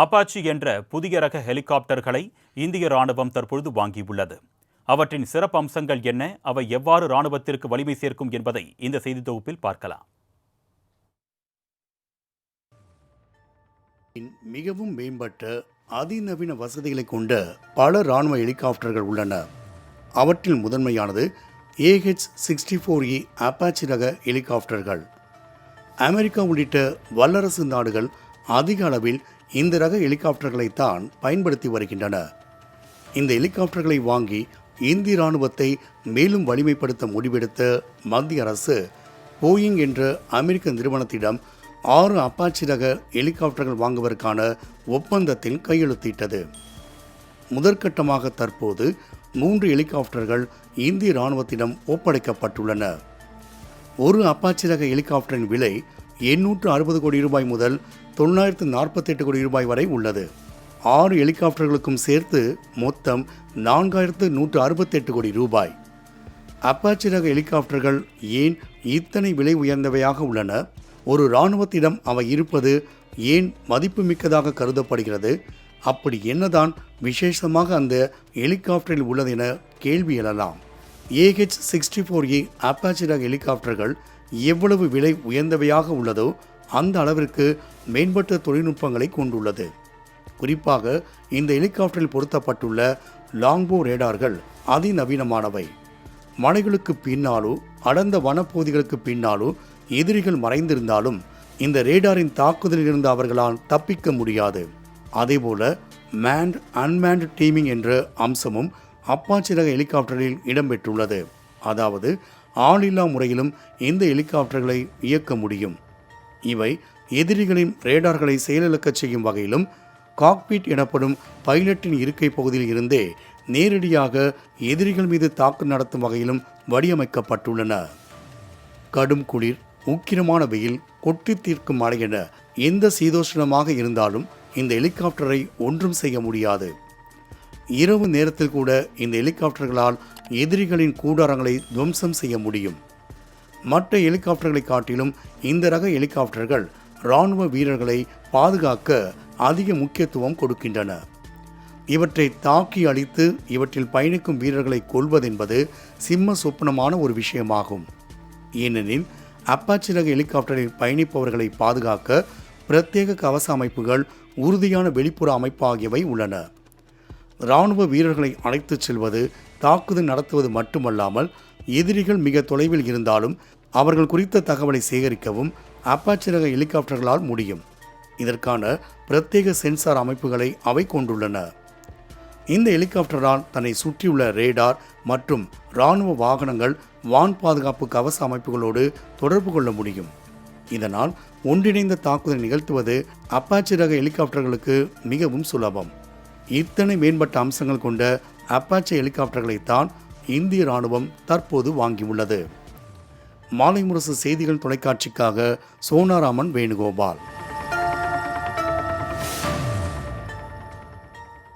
Apache என்ற புதிய ரக ஹெலிகாப்டர்களை இந்திய ராணுவம் தற்பொழுது வாங்கியுள்ளது. அவற்றின் சிறப்பு அம்சங்கள் என்ன? அவை எவ்வாறு ராணுவத்திற்கு வலிமை சேர்க்கும் என்பதை இந்த செய்தி தொகுப்பில் பார்க்கலாம். மிகவும் மேம்பட்ட அதிநவீன வசதிகளை கொண்ட பல ராணுவ ஹெலிகாப்டர்கள் உள்ளன. அவற்றில் முதன்மையானது AH sixty four E Apache ரக ஹெலிகாப்டர்கள். அமெரிக்கா உள்ளிட்ட வல்லரசு நாடுகள் அதிக அளவில் இந்த ரக ஹெலிகாப்டர்களைத்தான் பயன்படுத்தி வருகின்றன. இந்த ஹெலிகாப்டர்களை வாங்கி இந்திய இராணுவத்தை மேலும் வலிமைப்படுத்த முடிவெடுத்த மத்திய அரசு போயிங் என்ற அமெரிக்க நிறுவனத்திடம் ஆறு அப்பாச்சி ரக ஹெலிகாப்டர்கள் வாங்குவதற்கான ஒப்பந்தத்தில் கையெழுத்திட்டது. முதற்கட்டமாக தற்போது மூன்று ஹெலிகாப்டர்கள் இந்திய இராணுவத்திடம் ஒப்படைக்கப்பட்டுள்ளன. ஒரு அப்பாச்சி ரக ஹெலிகாப்டரின் விலை எண்ணூற்று அறுபது கோடி ரூபாய் முதல் தொள்ளாயிரத்து நாற்பத்தெட்டு கோடி ரூபாய் வரை உள்ளது. ஆறு ஹெலிகாப்டர்களுக்கும் சேர்த்து மொத்தம் நான்காயிரத்து நூற்று அறுபத்தெட்டு கோடி ரூபாய். அப்பாச்சி ரக ஹெலிகாப்டர்கள் ஏன் இத்தனை விலை உயர்ந்தவையாக உள்ளன? ஒரு இராணுவத்திடம் அவை இருப்பது ஏன் மதிப்புமிக்கதாக கருதப்படுகிறது? அப்படி என்னதான் விசேஷமாக அந்த ஹெலிகாப்டரில் உள்ளது என கேள்வி எழலாம். AH sixty four A Apache ரக ஹெலிகாப்டர்கள் எவ்வளவு விலை உயர்ந்தவையாக உள்ளதோ அந்த அளவிற்கு மேம்பட்ட தொழில்நுட்பங்களை கொண்டுள்ளது. குறிப்பாக இந்த ஹெலிகாப்டரில் பொருத்தப்பட்டுள்ள லாங்போ ரேடார்கள் அதிநவீனமானவை. மலைகளுக்கு பின்னாலோ அடர்ந்த வனப்பகுதிகளுக்கு பின்னாலோ எதிரிகள் மறைந்திருந்தாலும் இந்த ரேடாரின் தாக்குதலிலிருந்து அவர்களால் தப்பிக்க முடியாது. அதேபோல மேண்ட் அன்மேண்ட் டீமிங் என்ற அம்சமும் அப்பாச்சி ரக ஹெலிகாப்டரில் இடம்பெற்றுள்ளது. அதாவது ஆளில்லா முறையிலும் இந்த ஹெலிகாப்டர்களை இயக்க முடியும். இவை எதிரிகளின் ரேடார்களை செயலிழக்கச் செய்யும் வகையிலும் காக்பீட் எனப்படும் பைலட்டின் இருக்கை பகுதியில் இருந்தே நேரடியாக எதிரிகள் மீது தாக்குதல் நடத்தும் வகையிலும் வடிவமைக்கப்பட்டுள்ளன. கடும் குளிர் உக்கிரமான வெயில் கொட்டி தீர்க்கும் மழை என எந்த சீதோஷ்ணமாக இருந்தாலும் இந்த ஹெலிகாப்டரை ஒன்றும் செய்ய முடியாது. இரவு நேரத்தில் கூட இந்த ஹெலிகாப்டர்களால் எதிரிகளின் கூடாரங்களை துவம்சம் செய்ய முடியும். மற்ற ஹெலிகாப்டர்களை காட்டிலும் இந்த ரக ஹெலிகாப்டர்கள் இராணுவ வீரர்களை பாதுகாக்க அதிக முக்கியத்துவம் கொடுக்கின்றன. இவற்றை தாக்கி அழித்து இவற்றில் பயணிக்கும் வீரர்களை கொள்வதென்பது சிம்ம சொப்பனமான ஒரு விஷயமாகும். ஏனெனில் அப்பாச்சி ரக ஹெலிகாப்டரில் பயணிப்பவர்களை பாதுகாக்க பிரத்யேக கவச அமைப்புகள் உறுதியான வெளிப்புற அமைப்பு ஆகியவை உள்ளன. இராணுவ வீரர்களை அழைத்துச் செல்வது தாக்குதல் நடத்துவது மட்டுமல்லாமல் எதிரிகள் மிக தொலைவில் இருந்தாலும் அவர்கள் குறித்த தகவலை சேகரிக்கவும் அப்பாச்சி ரக ஹெலிகாப்டர்களால் முடியும். இதற்கான பிரத்யேக சென்சார் அமைப்புகளை அவை கொண்டுள்ளன. இந்த ஹெலிகாப்டரால் தன்னை சுற்றியுள்ள ரேடார் மற்றும் இராணுவ வாகனங்கள் வான் பாதுகாப்பு கவச அமைப்புகளோடு தொடர்பு கொள்ள முடியும். இதனால் ஒன்றிணைந்த தாக்குதல் நிகழ்த்துவது அப்பாச்சி ரக ஹெலிகாப்டர்களுக்கு மிகவும் சுலபம். இத்தனை மேம்பட்ட அம்சங்கள் கொண்ட அப்பாச்சி ஹெலிகாப்டர்களைத்தான் இந்திய ராணுவம் தற்போது வாங்கியுள்ளது. மாலை முரசு செய்திகள் தொலைக்காட்சிக்காக சோனாராமன் வேணுகோபால்.